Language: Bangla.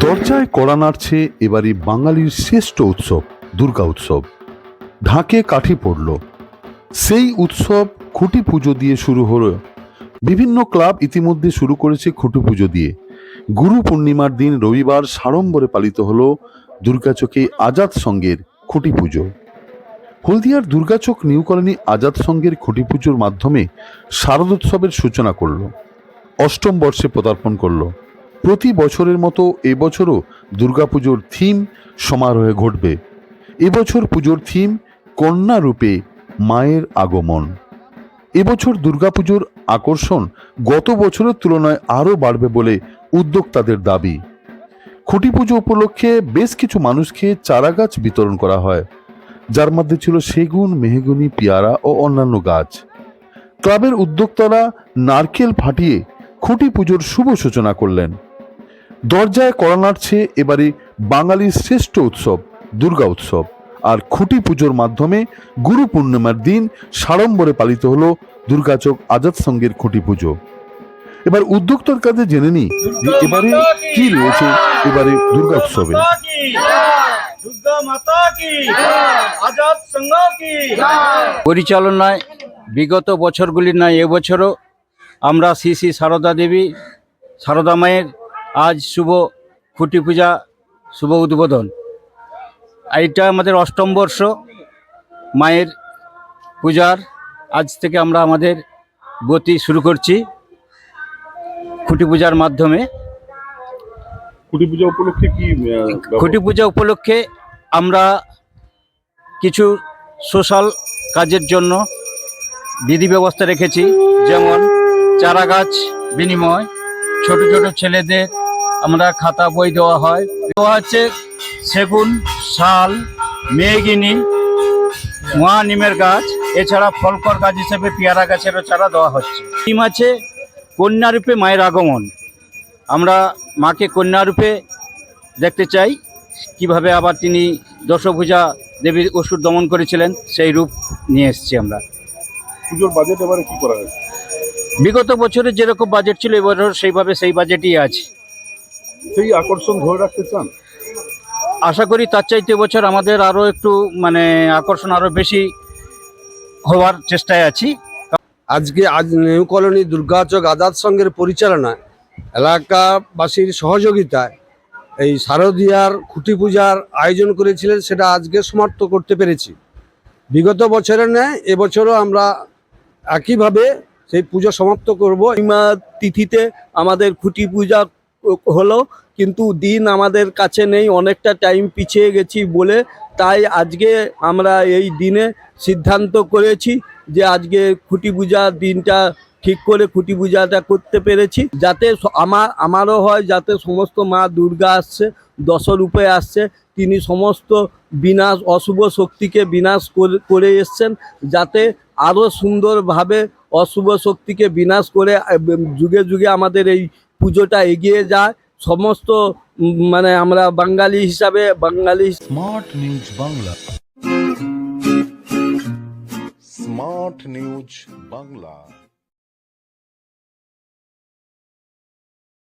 দরজায় কড়া নাড়ছে এবারই বাঙালির শ্রেষ্ঠ উৎসব, দুর্গা উৎসব। ঢাকে কাঠি পড়ল। সেই উৎসব খুঁটি পুজো দিয়ে শুরু হলো। বিভিন্ন ক্লাব ইতিমধ্যে শুরু করেছে খুঁটি পুজো দিয়ে। গুরু পূর্ণিমার দিন রবিবার সাড়ম্বরে পালিত হলো দুর্গাচকে আজাদ সঙ্গের খুঁটি পুজো। হলদিয়ার দুর্গাচক নিউ কলোনি আজাদ সঙ্গের খুঁটি পুজোর মাধ্যমে শারদোৎসবের সূচনা করল। অষ্টম বর্ষে পদার্পণ করল। প্রতি বছরের মতো এবছরও দুর্গাপুজোর থিম সমারোহে ঘটবে। এবছর পুজোর থিম কন্যা রূপে মায়ের আগমন। এবছর দুর্গাপুজোর আকর্ষণ গত বছরের তুলনায় আরও বাড়বে বলে উদ্যোক্তাদের দাবি। খুঁটি পুজো উপলক্ষে বেশ কিছু মানুষকে চারা গাছ বিতরণ করা হয়। যার মধ্যে ছিল সেগুন, মেহগুনি, পিয়ারা ও অন্যান্য গাছ। ক্লাবের উদ্যোক্তারা নারকেল ফাটিয়ে খুঁটি পুজোর শুভ সূচনা করলেন। দরজায় করা নাড়ছে এবারে বাঙালির শ্রেষ্ঠ উৎসব, দুর্গা উৎসব। আর খুঁটি পুজোর মাধ্যমে গুরু পূর্ণিমার দিন সাড়ম্বরে পালিত হলো দুর্গাচক আজাদ সঙ্গের খুঁটি পুজো। এবার উদ্যোক্তার কাছে জেনে নি এবারে কি রয়েছে এবারে দুর্গা উৎসবে। পরিচালনায় বিগত বছরগুলির নয়, এবছরও আমরা শ্রী শ্রী সারদা দেবী, সারদা মায়ের আজ শুভ খুঁটি পূজা শুভ উদ্বোধন। এইটা আমাদের অষ্টম বর্ষ মায়ের পূজার। আজ থেকে আমরা আমাদের গতি শুরু করছি খুঁটি পূজার মাধ্যমে। কুটি পূজা উপলক্ষে কি খুঁটি পূজা উপলক্ষে আমরা কিছু সোশ্যাল কাজের জন্য বিধি ব্যবস্থা রেখেছি। যেমন চারা গাছ বিনিময় ছোট ছোট ছেলেদের আমরা খাতা বই দেওয়া হয়। দেওয়া হচ্ছে সেগুন শাল মেঘিনী মহা নিমের গাছ এছাড়া ফলকর গাছ হিসেবে পেয়ারা গাছেরও চারা দেওয়া হচ্ছে। টিম আছে কন্যারূপে মায়ের আগমন। আমরা মাকে কন্যারূপে দেখতে চাই কীভাবে আবার তিনি দশভূজা দেবীর অসুর দমন করেছিলেন সেই রূপ নিয়ে এসেছি আমরা। পুজোর বাজেট এবারে কি করা হয়েছে? বিগত বছরে যেরকম বাজেট ছিল এবার সেইভাবে সেই বাজেটই আছে। সেই আকর্ষণ ধরে রাখতে চান? আশা করি তার চাইতে বছর আমাদের আরও একটু মানে আকর্ষণ আরও বেশি হওয়ার চেষ্টায় আছি। আজকে আজ নিউ কলোনি দুর্গাচক আজাদ সংঘের পরিচালনায় এলাকাবাসীর সহযোগিতায় এই শারদীয়ার খুঁটি পূজার আয়োজন করেছিলেন সেটা আজকে সমাপ্ত করতে পেরেছি। বিগত বছরের ন্যায় এবছরও আমরা একইভাবে সেই পুজো সমাপ্ত করব। তিথিতে আমাদের খুঁটি পূজা হলো, কিন্তু দিন আমাদের কাছে নেই, অনেকটা টাইম পিছিয়ে গেছি বলে। তাই আজকে আমরা এই দিনে সিদ্ধান্ত করেছি যে আজকে খুঁটি পূজা দিনটা ঠিক করে খুঁটি পূজাটা করতে পেরেছি। যাতে আমার, আমারও হয়, যাতে সমস্ত মা দুর্গা আসছে, দশরূপে আসছে, তিনি সমস্ত বিনাশ, অশুভ শক্তিকে বিনাশ করে- এসছেন। যাতে আরও সুন্দরভাবে অশুভ শক্তিকে বিনাশ করে যুগে যুগে আমাদের এই পুজোটা এগিয়ে যায়। সমস্ত মানে আমরা বাঙালি হিসাবে, Bangali smart news Bangla smart news Bangla